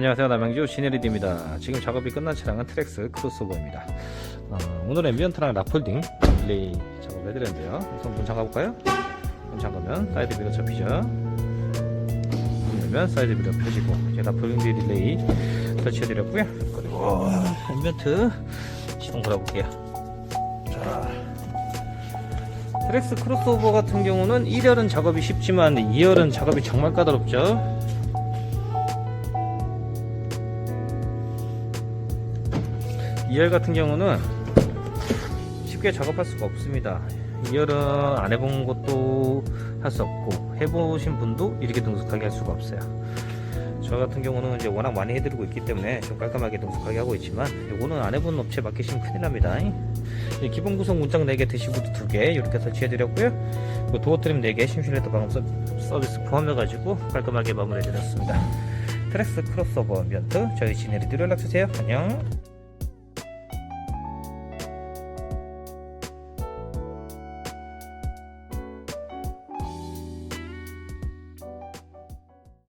안녕하세요. 남양주 시네리디입니다. 지금 작업이 끝난 차량은 트렉스 크로스오버입니다. 어, 오늘 앰비언트랑 라폴딩 릴레이 작업을 해드렸는데요. 우선 문 잠가볼까요? 문 잠가면 사이드 미러 접히죠? 문 열면 사이드 미러 펴지고 이제 라폴딩 릴레이 설치해드렸고요. 그리고 앰비언트 시동 걸어볼게요. 자 트렉스 크로스오버 같은 경우는 1열은 작업이 쉽지만 2열은 작업이 정말 까다롭죠 2열 같은 경우는 쉽게 작업할 수가 없습니다. 2열은 안 해본 것도 할 수 없고 해보신 분도 이렇게 능숙하게 할 수가 없어요. 저 같은 경우는 이제 워낙 많이 해드리고 있기 때문에 좀 깔끔하게 능숙하게 하고 있지만 이거는 안 해본 업체 맡기시면 큰일 납니다. 이 기본 구성 문짝 4개 대시보드 2개 이렇게 설치해 드렸고요. 그 도어 트림 4개 심실레터 방음 서- 서비스 포함해 가지고 깔끔하게 마무리 해 드렸습니다. 트렉스 크로스오버 멘트 저희 지네리들 연락주세요. 안녕